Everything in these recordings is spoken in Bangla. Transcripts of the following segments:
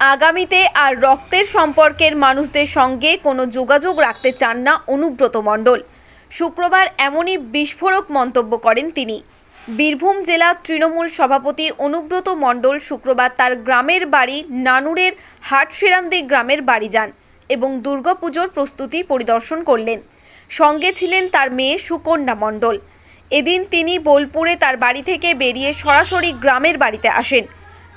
আগামীতে আর রক্তের সম্পর্কের মানুষদের সঙ্গে কোনো যোগাযোগ রাখতে চান না অনুব্রত মণ্ডল। শুক্রবার এমনই বিস্ফোরক মন্তব্য করেন তিনি। বীরভূম জেলা তৃণমূল সভাপতি অনুব্রত মণ্ডল শুক্রবার তার গ্রামের বাড়ি নানুরের হাটসেরান্দি গ্রামের বাড়ি যান এবং দুর্গাপুজোর প্রস্তুতি পরিদর্শন করলেন। সঙ্গে ছিলেন তার মেয়ে সুকন্যা মণ্ডল। এদিন তিনি বোলপুরে তার বাড়ি থেকে বেরিয়ে সরাসরি গ্রামের বাড়িতে আসেন।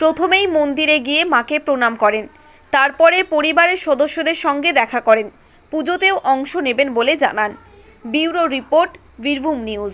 প্রথমেই মন্দিরে গিয়ে মাকে প্রণাম করেন। তারপরে পরিবারের সদস্যদের সঙ্গে দেখা করেন। পুজোতেও অংশ নেবেন বলে জানান। Bureau report, Birbhum news.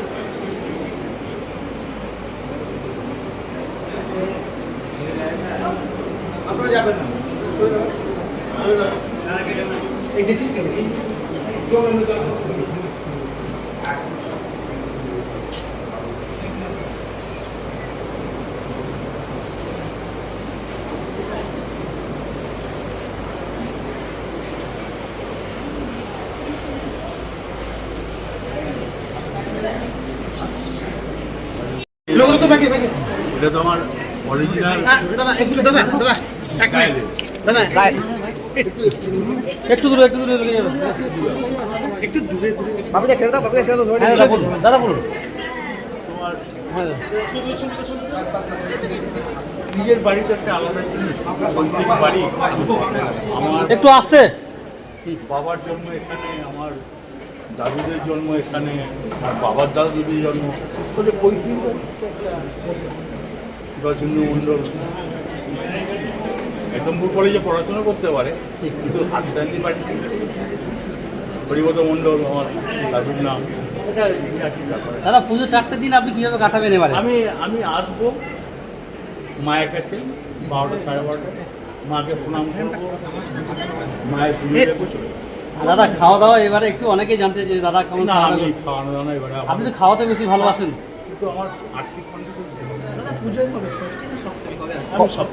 এসো। লোকগুলো তো ব্যাগে ব্যাগে এটা তো আমার অরিজিনাল দাদা একটু দাদা দাদা। একটু দূরে একটু দূরে একটু দূরে দূরে। বাপিদা ছেড়ে দাও বাপিদা ছেড়ে দাও দাদা বলুন। দাদা বলুন। তোমার নিজের বাড়িতে একটা আলাদা জিনিস বাড়ি। আমার একটু আসতে। বাবার জন্ম এখানে আমার দাদুদের জন্ম এখানে আর বাবার দাদুদের জন্ম। তাহলে পৈতৃক রচন্দ্র মণ্ডল একদমপুর কলেজে পড়াশোনা করতে পারে কিন্তু হরিপদ মণ্ডল আমার দাদুর নাম। দাদা পুজো চারটে দিন আপনি কীভাবে কাটাবেন এবারে? আমি আমি আসব মায়ের কাছে বারোটা সাড়ে বারোটা। মাকে প্রণাম করব। মায়ের পুজো দেখব দাদা খাওয়া দাওয়া এবারে একটু অনেকেই জানতে যে দাদা কেমন আমি খাওয়ানো দাওয়ানো এবারে আপনি তো খাওয়াতে বেশি ভালোবাসেন। কিন্তু আমার আর্থিক কন্ডিশন আমি সব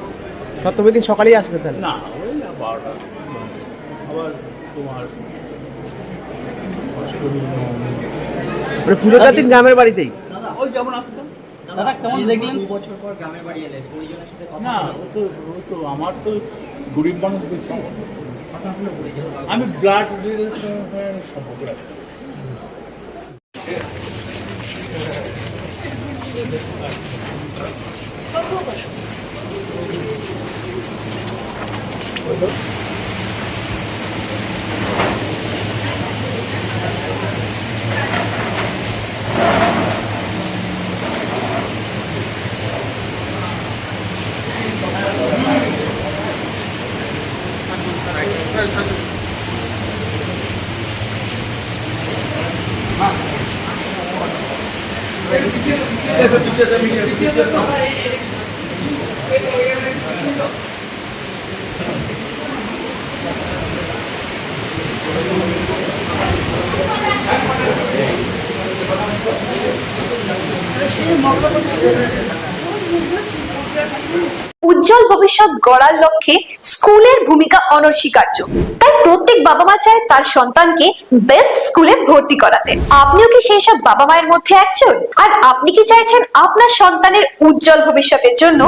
সপ্তমী দিন সকালেই আসবে তাহলে? না ওই বারোটা। আবার তোমার অষ্টমী নবমী। মানে পুজো চার দিন গ্রামের বাড়িতেই। ওই যেমন আসতাম দাদা কেমন দেখলেন? না ও তো ও তো আমার তো গরিব মানুষ বেশি আমি ব্লাড রিলেশন সম্পর্ক রাখি 이거? पीछे से पीछे से पीछे से উজ্জ্বল ভবিষ্যৎ গড়ার লক্ষ্যে স্কুলের ভূমিকা অনস্বীকার্য। তাই প্রত্যেক বাবা মা চায় তার সন্তানকে বেস্ট স্কুলে ভর্তি করাতে। আপনিও কি সেই সব বাবা মায়ের মধ্যে একজন? আর আপনি কি চাইছেন আপনার সন্তানের উজ্জ্বল ভবিষ্যতের জন্য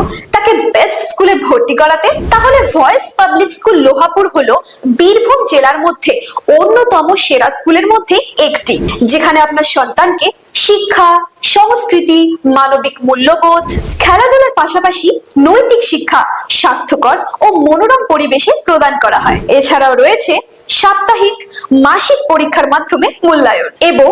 তাকে বেস্ট স্কুলে ভর্তি করাতে, তাহলে ভয়েস পাবলিক স্কুল লোহাপুর হলো বীরভূম জেলার মধ্যে অন্যতম সেরা স্কুলের মধ্যে একটি, যেখানে আপনার সন্তানকে শিক্ষা, সংস্কৃতি, মানবিক মূল্যবোধ, খেলাধুলার পাশাপাশি নৈতিক শিক্ষা, স্বাস্থ্যকর ও মনোরম পরিবেশে প্রদান করা হয়। এছাড়াও রয়েছে সাপ্তাহিক মাসিক পরীক্ষার মাধ্যমে মূল্যায়ন এবং